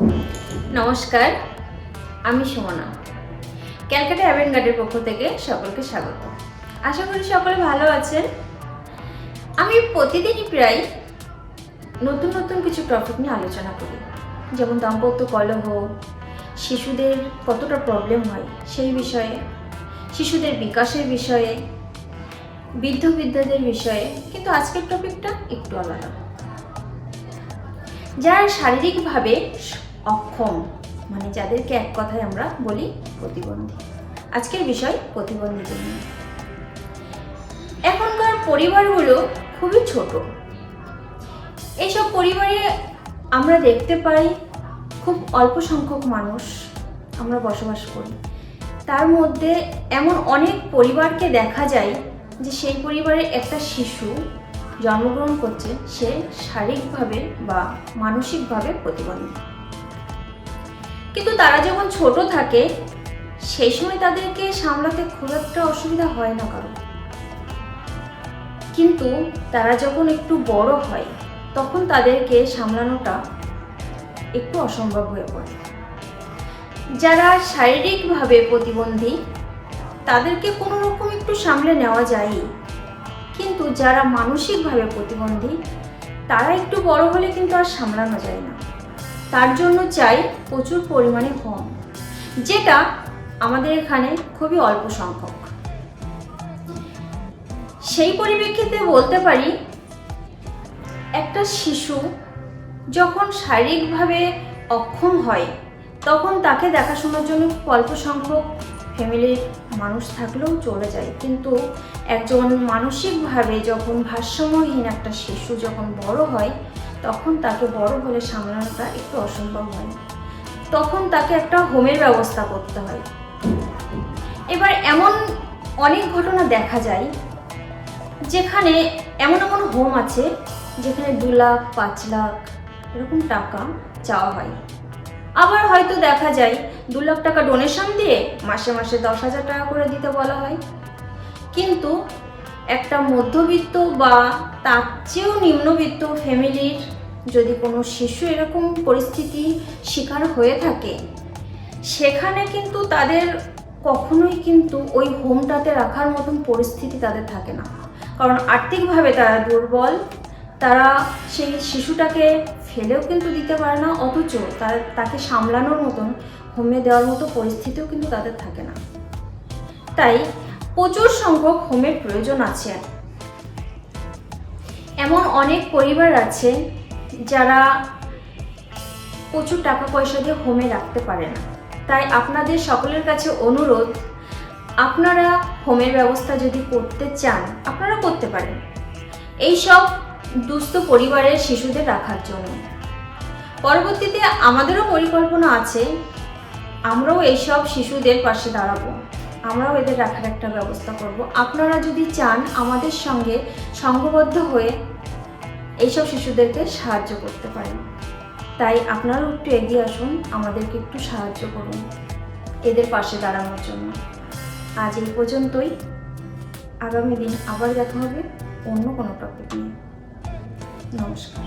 নমস্কার, আমি সুমনা। ক্যালকাটা অ্যাভেন গার্ডের পক্ষ থেকে সকলকে স্বাগত। আশা করি সকলে ভালো আছেন। আমি প্রতিদিনই প্রায় নতুন নতুন কিছু টপিক নিয়ে আলোচনা করি। যেমন দাম্পত্য কলহ, শিশুদের কতটা প্রবলেম হয় সেই বিষয়ে, শিশুদের বিকাশের বিষয়ে বৃদ্ধ বৃদ্ধাদের বিষয়ে, কিন্তু আজকের টপিকটা একটু আলাদা। যারা শারীরিকভাবে অক্ষম মানে যাদেরকে এক কথায় আমরা বলি প্রতিবন্ধী। আজকের বিষয় প্রতিবন্ধীদের নিয়ে। এখনকার পরিবারগুলো খুবই ছোট। এইসব পরিবারে আমরা দেখতে পাই খুব অল্প সংখ্যক মানুষ আমরা বসবাস করি। তার মধ্যে এমন অনেক পরিবারকে দেখা যায় যে সেই পরিবারে একটা শিশু জন্মগ্রহণ করছে সে শারীরিকভাবে বা মানসিকভাবে প্রতিবন্ধী। কিন্তু তারা যখন ছোট থাকে, সেই সময় তাদেরকে সামলাতে খুব একটা অসুবিধা হয় না কারও। কিন্তু তারা যখন একটু বড় হয়, তখন তাদেরকে সামলানোটা একটু অসম্ভব হয়ে পড়ে। যারা শারীরিকভাবে প্রতিবন্ধী, তাদেরকে কোনো রকম একটু সামলে নেওয়া যায় কিন্তু যারা মানসিকভাবে প্রতিবন্ধী, তারা একটু বড় হলে কিন্তু আর সামলানো যায় না। তার জন্য চাই প্রচুর পরিমাণে হোম যেটা আমাদের এখানে খুবই অল্প সংখ্যক। সেই পরিপ্রেক্ষিতে বলতে পারি, একটা শিশু যখন শারীরিকভাবে অক্ষম হয়, তখন তাকে দেখাশোনার জন্য অল্প সংখ্যক ফ্যামিলির মানুষ থাকলেও চলে যায়। কিন্তু একজন মানসিকভাবে যখন ভারসাম্যহীন একটা শিশু যখন বড় হয়, তখন তাকে বড় হলে সামলানোটা একটু অসম্ভব হয়। তখন তাকে একটা হোমের ব্যবস্থা করতে হয়। এবার এমন অনেক ঘটনা দেখা যায়, যেখানে এমন এমন হোম আছে, যেখানে দু লাখ, পাঁচ লাখ এরকম টাকা চাওয়া হয়। আবার হয়তো দেখা যায় দু লাখ টাকা ডোনেশন দিয়ে মাসে মাসে দশ হাজার টাকা করে দিতে বলা হয়। কিন্তু একটা মধ্যবিত্ত বা তার চেয়েও নিম্নবিত্ত ফ্যামিলির যদি কোনো শিশু এরকম পরিস্থিতি শিকার হয়ে থাকে, সেখানে কিন্তু তাদের কখনোই কিন্তু ওই হোমটাতে রাখার মতন পরিস্থিতি তাদের থাকে না। কারণ আর্থিকভাবে তারা দুর্বল, তারা সেই শিশুটাকে ফেলেও কিন্তু দিতে পারে না, অথচ তার, তাকে সামলানোর মতন হোমে দেওয়ার মতো পরিস্থিতিও কিন্তু তাদের থাকে না। তাই প্রচুর সংখ্যক হোমের প্রয়োজন আছে। এমন অনেক পরিবার আছে যারা প্রচুর টাকা পয়সা দিয়ে হোমে রাখতে পারে না। তাই আপনাদের সকলের কাছে অনুরোধ, আপনারা হোমের ব্যবস্থা যদি করতে চান, আপনারা করতে পারেন। এইসব দুস্থ পরিবারের শিশুদের রাখার জন্য। পরবর্তীতে আমাদেরও পরিকল্পনা আছে আমরাও এইসব শিশুদের পাশে দাঁড়াবো। আমরাও এদের রাখার একটা ব্যবস্থা করব। আপনারা যদি চান আমাদের সঙ্গে সংঘবদ্ধ হয়ে এইসব শিশুদেরকে সাহায্য করতে পারেন, তাই আপনারাও একটু এগিয়ে আসুন, আমাদেরকে একটু সাহায্য করুন এদের পাশে দাঁড়ানোর জন্য। আজ এই পর্যন্তই। আগামী দিন আবার দেখা হবে অন্য কোনো টপিক নিয়ে। নমস্কার।